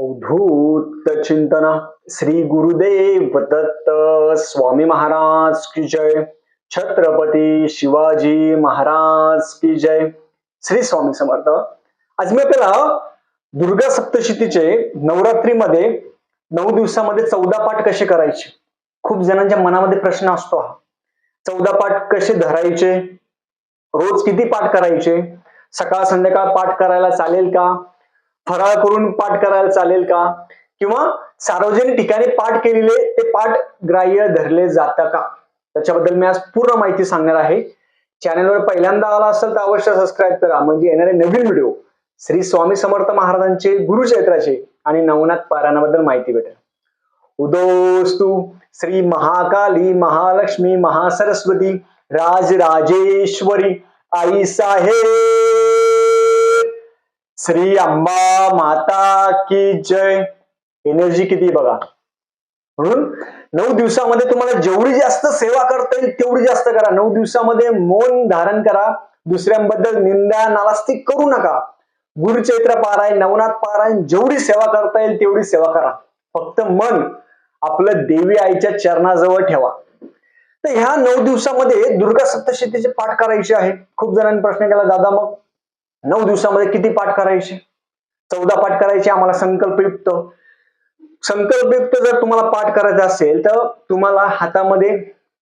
अवधूत चिंतन श्री गुरुदेव दत्त स्वामी महाराज की जय। छत्रपती शिवाजी महाराज की जय। श्री स्वामी समर्थ। आज मी आपल्याला दुर्गा सप्तशतीचे नवरात्रीमध्ये नऊ दिवसामध्ये चौदा पाठ कसे करायचे? खूप जणांच्या मनामध्ये प्रश्न असतो हा. चौदा पाठ कसे धरायचे? रोज किती पाठ करायचे? सकाळ संध्याकाळ पाठ करायला चालेल का? फराळ करून पाठ करायला चालेल का? किंवा सार्वजनिक ठिकाणी पाठ केलेले ते पाठ ग्राह्य धरले जातं का? त्याच्याबद्दल मी आज पूर्ण माहिती सांगणार आहे. चॅनलवर पहिल्यांदा आला असेल तर अवश्य सबस्क्राईब करा. म्हणजे येणारे नवीन व्हिडिओ श्री स्वामी समर्थ महाराजांचे गुरुचैत्राचे आणि नवनाथ पारायणाबद्दल माहिती भेटेल. उदोस्तु श्री महाकाली महालक्ष्मी महासरस्वती राजराजेश्वरी आई साहेब! श्री अंबा माता की जय. एनर्जी किती बघा. म्हणून नऊ दिवसामध्ये तुम्हाला जेवढी जास्त सेवा करता येईल तेवढी जास्त करा. नऊ दिवसामध्ये मौन धारण करा. दुसऱ्यांबद्दल निंदा नालास्ती करू नका. गुरुचैत्र पारायण नवनाथ पारायण जेवढी सेवा करता येईल तेवढी सेवा करा. फक्त मन आपलं देवी आईच्या चरणाजवळ ठेवा. तर ह्या नऊ दिवसामध्ये दुर्गा सप्तशतीचे पाठ करायचे आहे खूप जणांनी प्रश्न केला दादा मग नऊ दिवसामध्ये किती पाठ करायचे? चौदा पाठ करायचे आम्हाला संकल्पयुक्त संकल्पयुक्त जर तुम्हाला पाठ करायचं असेल तर तुम्हाला हातामध्ये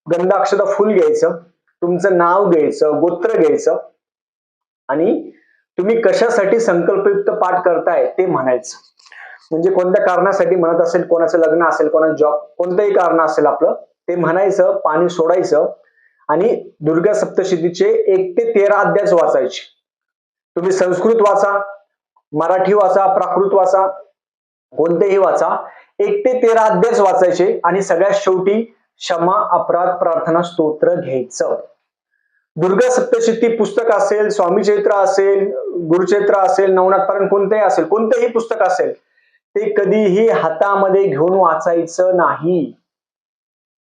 गंधाक्षता फुल घ्यायचं तुमचं नाव घ्यायचं गोत्र घ्यायचं आणि तुम्ही कशासाठी संकल्पयुक्त पाठ करताय ते म्हणायचं. म्हणजे कोणत्या कारणासाठी म्हणत असेल कोणाचं लग्न असेल कोणाचं जॉब कोणतंही कारण असेल आपलं ते म्हणायचं पाणी सोडायचं आणि दुर्गा सप्तशतीचे एक ते तेरा अध्याय वाचायचे. तुम्ही संस्कृत वाचा मराठी वाचा प्राकृत वाचा कोणतेही वाचा. एक ते तेरा अध्याय वाचायचे आणि सगळ्यात शेवटी क्षमा अपराध प्रार्थना स्तोत्र घ्यायचं. दुर्गा सप्तशती पुस्तक असेल स्वामी चैत्र असेल गुरुचैत्र असेल नवनाथ पारायण कोणतेही असेल कोणतेही पुस्तक असेल ते कधीही हातामध्ये घेऊन वाचायचं नाही.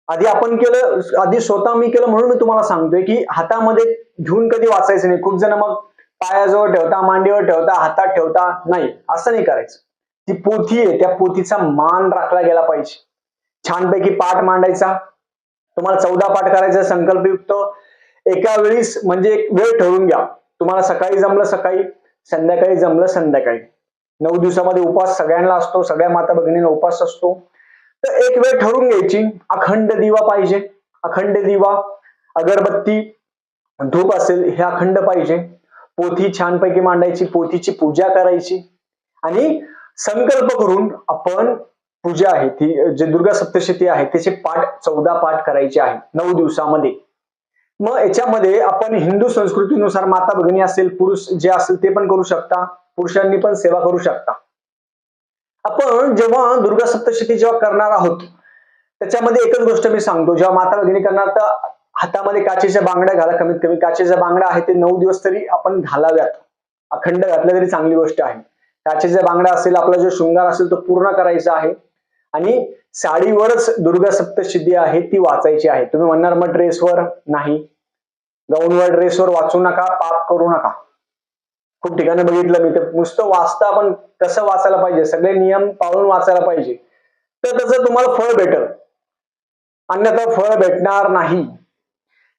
आधी आपण केलं आधी स्वतः मी केलं म्हणून मी तुम्हाला सांगतोय की हातामध्ये घेऊन कधी वाचायचं नाही. खूप जण मग पायाजवळ ठेवता मांडीवर ठेवता हातात ठेवता नाही. असं नाही करायचं. ती पोथी आहे त्या पोथीचा मान राखला गेला पाहिजे. छानपैकी पाठ मांडायचा. तुम्हाला चौदा पाठ करायचा संकल्पयुक्त. एका वेळीस म्हणजे एक वेळ ठरवून घ्या. तुम्हाला सकाळी जमलं सकाळी संध्याकाळी जमलं संध्याकाळी. नऊ दिवसामध्ये उपास सगळ्यांना असतो सगळ्या माता भगिनींना उपास असतो. तर एक वेळ ठरवून घ्यायची. अखंड दिवा पाहिजे. अखंड दिवा अगरबत्ती धूप असेल हे अखंड पाहिजे. पोथी छानपैकी मांडायची पोथीची पूजा करायची. आणि संकल्प करून आपण पूजा आहे ती जे दुर्गा सप्तशती आहे त्याचे पाठ चौदा पाठ करायचे आहे नऊ दिवसामध्ये. मग याच्यामध्ये आपण हिंदू संस्कृतीनुसार माता भगिनी असेल पुरुष जे असेल ते पण करू शकता पुरुषांनी पण सेवा करू शकता. आपण जेव्हा दुर्गा सप्तशती जेव्हा करणार आहोत त्याच्यामध्ये एकच गोष्ट मी सांगतो जेव्हा माता भगिनी करणार तर हातामध्ये काचेच्या बांगड्या घाला कमीत कमी काचेच्या बांगड्या आहे ते नऊ दिवस तरी आपण घालाव्यात. अखंड घातल्या तरी चांगली गोष्ट आहे. काचेच्या बांगड्या असेल आपला जो शृंगार असेल तो पूर्ण करायचा आहे. आणि साडीवरच दुर्गा सप्तशिद्धी आहे ती वाचायची आहे. तुम्ही म्हणणार मग ड्रेसवर नाही. गाऊनवर ड्रेसवर वाचू नका पाप करू नका. खूप ठिकाणी बघितलं मी ते नुसतं वाचता पण कसं वाचायला पाहिजे? सगळे नियम पाळून वाचायला पाहिजे. तर त्याचं तुम्हाला फळ भेटल. अन्यथा फळ भेटणार नाही.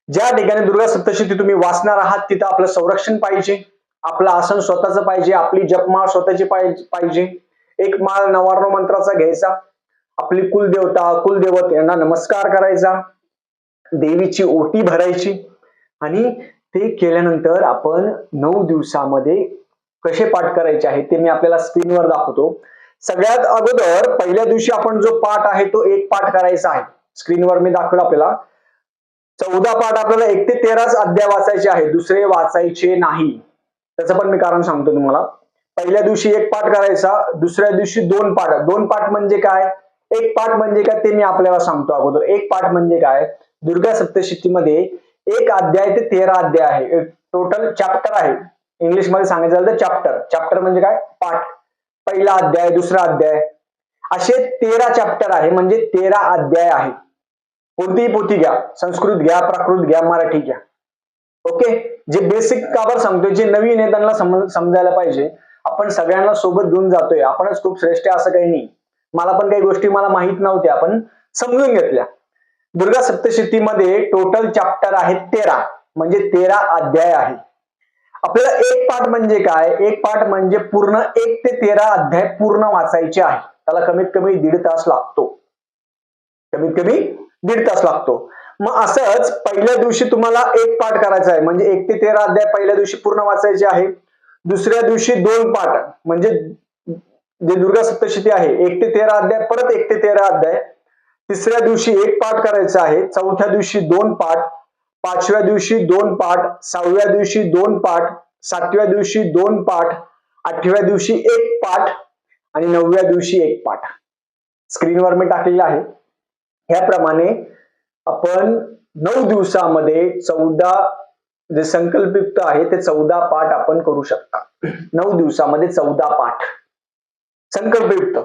ज्या ठिकाणी दुर्गा सप्तशती तुम्ही वाचणार आहात तिथं आपलं संरक्षण पाहिजे. आपलं आसन स्वतःच पाहिजे आपली जपमाळ स्वतःची पाहिजे. एक माळ नवार्णव मंत्राचा घ्यायचा. आपली कुलदेवता कुलदेवत यांना नमस्कार करायचा. देवीची ओटी भरायची. आणि ते केल्यानंतर आपण नऊ दिवसामध्ये कसे पाठ करायचे आहे ते मी आपल्याला स्क्रीनवर दाखवतो. सगळ्यात अगोदर पहिल्या दिवशी आपण जो पाठ आहे तो एक पाठ करायचा आहे. स्क्रीनवर मी दाखवलं आपल्याला. चौदा पाठ आपल्याला एक ते तेराच अध्याय वाचायचे आहे दुसरे वाचायचे नाही. त्याचं पण मी कारण सांगतो तुम्हाला. पहिल्या दिवशी एक पाठ करायचा दुसऱ्या दिवशी दोन पाठ. दोन पाठ म्हणजे काय? एक पाठ म्हणजे काय ते मी आपल्याला सांगतो अगोदर. एक पाठ म्हणजे काय? दुर्गा सप्तशतीमध्ये एक अध्याय ते तेरा अध्याय आहे. टोटल चॅप्टर आहे. इंग्लिशमध्ये सांगायचं झालं तर चॅप्टर चॅप्टर म्हणजे काय? पाठ. पहिला अध्याय दुसरा अध्याय. असे तेरा चॅप्टर आहे. म्हणजे तेरा अध्याय आहे. कोणतीही पोथी घ्या संस्कृत घ्या प्राकृत घ्या मराठी घ्या. ओके? जे बेसिक काबर सांगतोय जे नवीन आहे त्यांना समजायला पाहिजे. आपण सगळ्यांना सोबत घेऊन जातोय. आपणच खूप श्रेष्ठ असं काही नाही. मला पण काही गोष्टी मला माहीत नव्हत्या आपण समजून घेतल्या. दुर्गा सप्तशतीमध्ये टोटल चॅप्टर आहेत तेरा म्हणजे तेरा अध्याय आहे. आपल्याला एक पाठ म्हणजे काय? एक पाठ म्हणजे पूर्ण एक ते तेरा अध्याय पूर्ण वाचायचे आहे. त्याला कमीत कमी दीड तास लागतो. कमीत कमी दीड तास लागतो. मग असंच पहिल्या दिवशी तुम्हाला एक पाठ करायचा आहे. म्हणजे एक ते तेरा अध्याय पहिल्या दिवशी पूर्ण वाचायचे आहे. दुसऱ्या दिवशी दोन पाठ. म्हणजे जे दुर्गा सप्तशती आहे एक ते तेरा अध्याय परत एक ते तेरा अध्याय. तिसऱ्या दिवशी एक पाठ करायचा आहे. चौथ्या दिवशी दोन पाठ. पाचव्या दिवशी दोन पाठ. सहाव्या दिवशी दोन पाठ. सातव्या दिवशी दोन पाठ. आठव्या दिवशी एक पाठ. आणि नवव्या दिवशी एक पाठ. स्क्रीनवर मी टाकलेलं आहे. ह्याप्रमाणे आपण नऊ दिवसामध्ये चौदा जे संकल्पयुक्त आहे ते चौदा पाठ आपण करू शकता. नऊ दिवसामध्ये चौदा पाठ. संकल्पयुक्त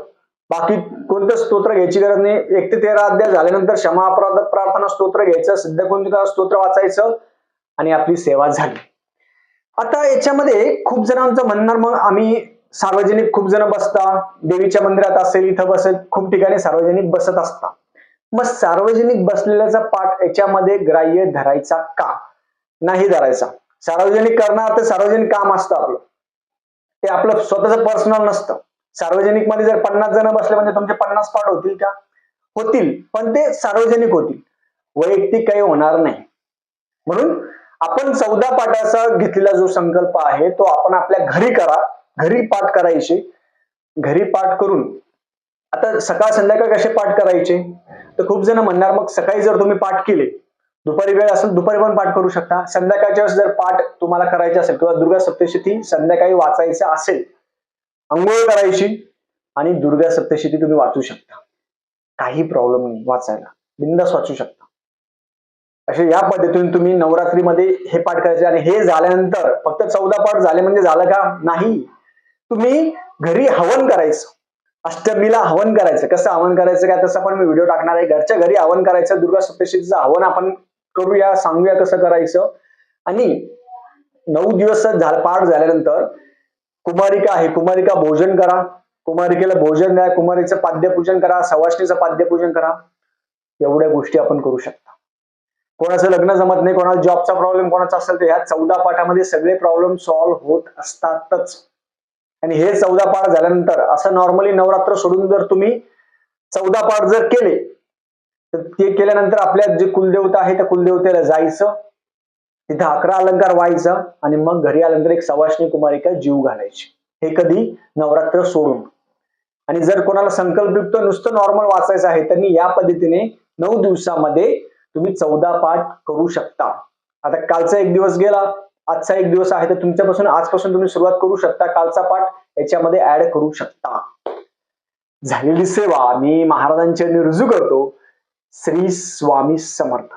बाकी कोणतं स्तोत्र घ्यायची गरज नाही. एक ते तेरा अध्याय झाल्यानंतर क्षमा अपराध प्रार्थना स्तोत्र घ्यायचं. सिद्ध कोणतं स्तोत्र वाचायचं? आणि आपली सेवा झाली. आता याच्यामध्ये खूप जणांचं म्हणणार मग आम्ही सार्वजनिक खूप जण बसता. देवीच्या मंदिरात असेल इथं बसेल खूप ठिकाणी सार्वजनिक बसत असता. मग सार्वजनिक बसलेल्याचा पाठ याच्यामध्ये ग्राह्य धरायचा का? नाही धरायचा. सार्वजनिक करणार तर सार्वजनिक काम असतं आपलं. ते आपलं स्वतःच पर्सनल नसतं. सार्वजनिकमध्ये जर पन्नास जण बसले म्हणजे तुमचे पन्नास पाठ होतील का? होतील पण ते सार्वजनिक होतील. वैयक्तिक काही होणार नाही. म्हणून आपण चौदा पाठाचा घेतलेला जो संकल्प आहे तो आपण आपल्या घरी करा. घरी पाठ करायचे. घरी पाठ करून. आता सकाळ संध्याकाळ कसे पाठ करायचे? तर खूप जण म्हणणार मग सकाळी जर तुम्ही पाठ केले दुपारी वेळ असेल दुपारी पण पाठ करू शकता. संध्याकाळच्या वेळेस जर पाठ तुम्हाला करायचे असेल किंवा दुर्गा सप्तशती संध्याकाळी वाचायचं असेल अंघोळ करायची आणि दुर्गा सप्तशती तुम्ही वाचू शकता. काही प्रॉब्लेम नाही वाचायला. बिंदास वाचू शकता. असे या पद्धतीने तुम्ही नवरात्रीमध्ये हे पाठ करायचे आणि हे झाल्यानंतर फक्त चौदा पाठ झाले म्हणजे झालं का? नाही. तुम्ही घरी हवन करायचं. अष्टमीला हवन करायचं. कसं हवन करायचं काय? तसं पण मी व्हिडिओ टाकणार आहे. घरच्या घरी हवन करायचं. दुर्गा सप्तशतीचं हवन आपण करूया सांगूया कसं करायचं. आणि नऊ दिवस झालं पाठ झाल्यानंतर कुमारिका आहे. कुमारिका भोजन करा. कुमारिकेला भोजन द्या. कुमारीचं पाद्यपूजन करा. सवाष्णीचं पाद्यपूजन करा. एवढ्या गोष्टी आपण करू शकता. कोणाचं लग्न जमत नाही कोणाला जॉबचा प्रॉब्लेम कोणाचा असेल तर ह्या चौदा पाठामध्ये सगळे प्रॉब्लेम सॉल्व्ह होत असतातच. आणि हे चौदा पाठ झाल्यानंतर असं नॉर्मली नवरात्र सोडून जर तुम्ही चौदा पाठ जर केले तर ते केल्यानंतर आपल्या जे कुलदेवता आहे त्या कुलदेवतेला जायचं तिथं अकरा अलंकार व्हायचा आणि मग घरी आल्यानंतर एक सवाष्णी कुमारिका जीव घालायची. हे कधी? नवरात्र सोडून. आणि जर कोणाला संकल्पयुक्त नुसतं नॉर्मल वाचायचं आहे त्यांनी या पद्धतीने नऊ दिवसामध्ये तुम्ही चौदा पाठ करू शकता. आता कालचा एक दिवस गेला. आजचा एक दिवस आहे तर तुमच्यापासून आजपासून तुम्ही सुरुवात करू शकता. कालचा पाठ याच्यामध्ये ऍड करू शकता. झालेली सेवा मी महाराजांच्या रुजू करतो. श्री स्वामी समर्थ.